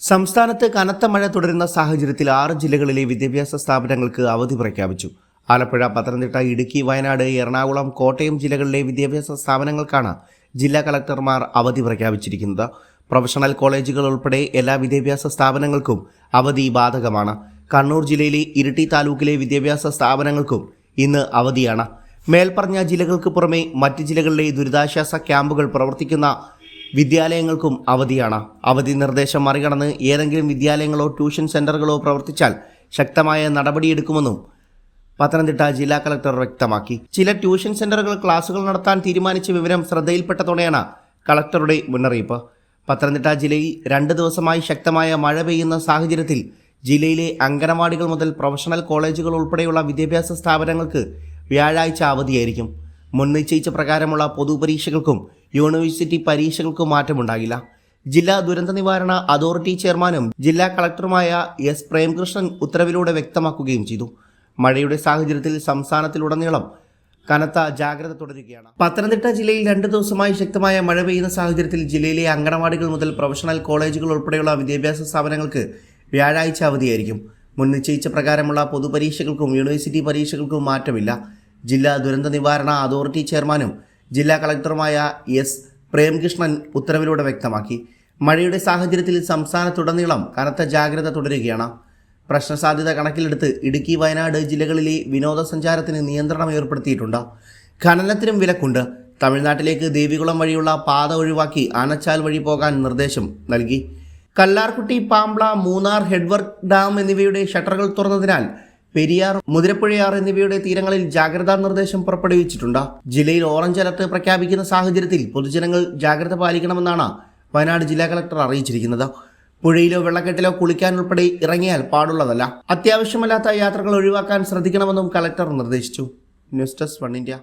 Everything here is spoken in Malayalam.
സംസ്ഥാനത്ത് കനത്ത മഴ തുടരുന്ന സാഹചര്യത്തിൽ ആറ് ജില്ലകളിലെ വിദ്യാഭ്യാസ സ്ഥാപനങ്ങൾക്ക് അവധി പ്രഖ്യാപിച്ചു. ആലപ്പുഴ പത്തനംതിട്ട ഇടുക്കി വയനാട് എറണാകുളം കോട്ടയം ജില്ലകളിലെ വിദ്യാഭ്യാസ സ്ഥാപനങ്ങൾക്കാണ് ജില്ലാ കളക്ടർമാർ അവധി പ്രഖ്യാപിച്ചിരിക്കുന്നത്. പ്രൊഫഷണൽ കോളേജുകൾ ഉൾപ്പെടെ എല്ലാ വിദ്യാഭ്യാസ സ്ഥാപനങ്ങൾക്കും അവധി ബാധകമാണ്. കണ്ണൂർ ജില്ലയിലെ ഇരിട്ടി താലൂക്കിലെ വിദ്യാഭ്യാസ സ്ഥാപനങ്ങൾക്കും ഇന്ന് അവധിയാണ്. മേൽപ്പറഞ്ഞ ജില്ലകൾക്ക് പുറമെ മറ്റ് ജില്ലകളിലെ ദുരിതാശ്വാസ ക്യാമ്പുകൾ പ്രവർത്തിക്കുന്ന വിദ്യാലയങ്ങൾക്കും അവധിയാണ്. അവധി നിർദ്ദേശം മറികടന്ന് ഏതെങ്കിലും വിദ്യാലയങ്ങളോ ട്യൂഷൻ സെന്ററുകളോ പ്രവർത്തിച്ചാൽ ശക്തമായ നടപടിയെടുക്കുമെന്നും പത്തനംതിട്ട ജില്ലാ കളക്ടർ വ്യക്തമാക്കി. ചില ട്യൂഷൻ സെന്ററുകൾ ക്ലാസുകൾ നടത്താൻ തീരുമാനിച്ച വിവരം ശ്രദ്ധയിൽപ്പെട്ടതോടെയാണ് കളക്ടറുടെ മുന്നറിയിപ്പ്. പത്തനംതിട്ട ജില്ലയിൽ രണ്ട് ദിവസമായി ശക്തമായ മഴ പെയ്യുന്ന സാഹചര്യത്തിൽ ജില്ലയിലെ അംഗനവാടികൾ മുതൽ പ്രൊഫഷണൽ കോളേജുകൾ ഉൾപ്പെടെയുള്ള വിദ്യാഭ്യാസ സ്ഥാപനങ്ങൾക്ക് വ്യാഴാഴ്ച അവധിയായിരിക്കും. മുൻനിശ്ചയിച്ച പ്രകാരമുള്ള പൊതുപരീക്ഷകൾക്കും യൂണിവേഴ്സിറ്റി പരീക്ഷകൾക്ക് മാറ്റമുണ്ടാകില്ല ജില്ലാ ദുരന്ത നിവാരണ അതോറിറ്റി ചെയർമാനും ജില്ലാ കളക്ടറുമായ എസ് പ്രേംകൃഷ്ണൻ ഉത്തരവിലൂടെ വ്യക്തമാക്കുകയും ചെയ്തു. മഴയുടെ സാഹചര്യത്തിൽ സംസ്ഥാനത്തിലുടനീളം കനത്ത ജാഗ്രത തുടരുകയാണ്. പത്തനംതിട്ട ജില്ലയിൽ രണ്ട് ദിവസമായി ശക്തമായ മഴ പെയ്യുന്ന സാഹചര്യത്തിൽ ജില്ലയിലെ അങ്കണവാടികൾ മുതൽ പ്രൊഫഷണൽ കോളേജുകൾ ഉൾപ്പെടെയുള്ള വിദ്യാഭ്യാസ സ്ഥാപനങ്ങൾക്ക് വ്യാഴാഴ്ച അവധിയായിരിക്കും. മുൻ നിശ്ചയിച്ച പ്രകാരമുള്ള പൊതുപരീക്ഷകൾക്കും യൂണിവേഴ്സിറ്റി പരീക്ഷകൾക്കും മാറ്റമില്ല. ജില്ലാ ദുരന്ത നിവാരണ അതോറിറ്റി ചെയർമാനും ജില്ലാ കളക്ടറുമായ എസ് പ്രേംകൃഷ്ണൻ ഉത്തരവിലൂടെ വ്യക്തമാക്കി. മഴയുടെ സാഹചര്യത്തിൽ സംസ്ഥാനത്തുടനീളം കനത്ത ജാഗ്രത തുടരുകയാണ്. പ്രശ്നസാധ്യത കണക്കിലെടുത്ത് ഇടുക്കി വയനാട് ജില്ലകളിലെ വിനോദസഞ്ചാരത്തിന് നിയന്ത്രണം ഏർപ്പെടുത്തിയിട്ടുണ്ട്. ഖനനത്തിനും വിലക്കുണ്ട്. തമിഴ്നാട്ടിലേക്ക് ദേവികുളം വഴിയുള്ള പാത ഒഴിവാക്കി ആനച്ചാൽ വഴി പോകാൻ നിർദ്ദേശം നൽകി. കല്ലാർകുട്ടി പാമ്പ്ള മൂന്നാർ ഹെഡ്വർക്ക് ഡാം എന്നിവയുടെ ഷട്ടറുകൾ തുറന്നതിനാൽ പെരിയാർ മുതിരപ്പുഴയാർ എന്നിവയുടെ തീരങ്ങളിൽ ജാഗ്രതാ നിർദ്ദേശം പുറപ്പെടുവിച്ചിട്ടുണ്ട്. ജില്ലയിൽ ഓറഞ്ച് അലർട്ട് പ്രഖ്യാപിക്കുന്ന സാഹചര്യത്തിൽ പൊതുജനങ്ങൾ ജാഗ്രത പാലിക്കണമെന്നാണ് വയനാട് ജില്ലാ കളക്ടർ അറിയിച്ചിരിക്കുന്നത്. പുഴയിലോ വെള്ളക്കെട്ടിലോ കുളിക്കാൻ ഉൾപ്പെടെ ഇറങ്ങിയാൽ പാടുള്ളതല്ല. അത്യാവശ്യമല്ലാത്ത യാത്രകൾ ഒഴിവാക്കാൻ ശ്രദ്ധിക്കണമെന്നും കളക്ടർ നിർദ്ദേശിച്ചു. News desk one India.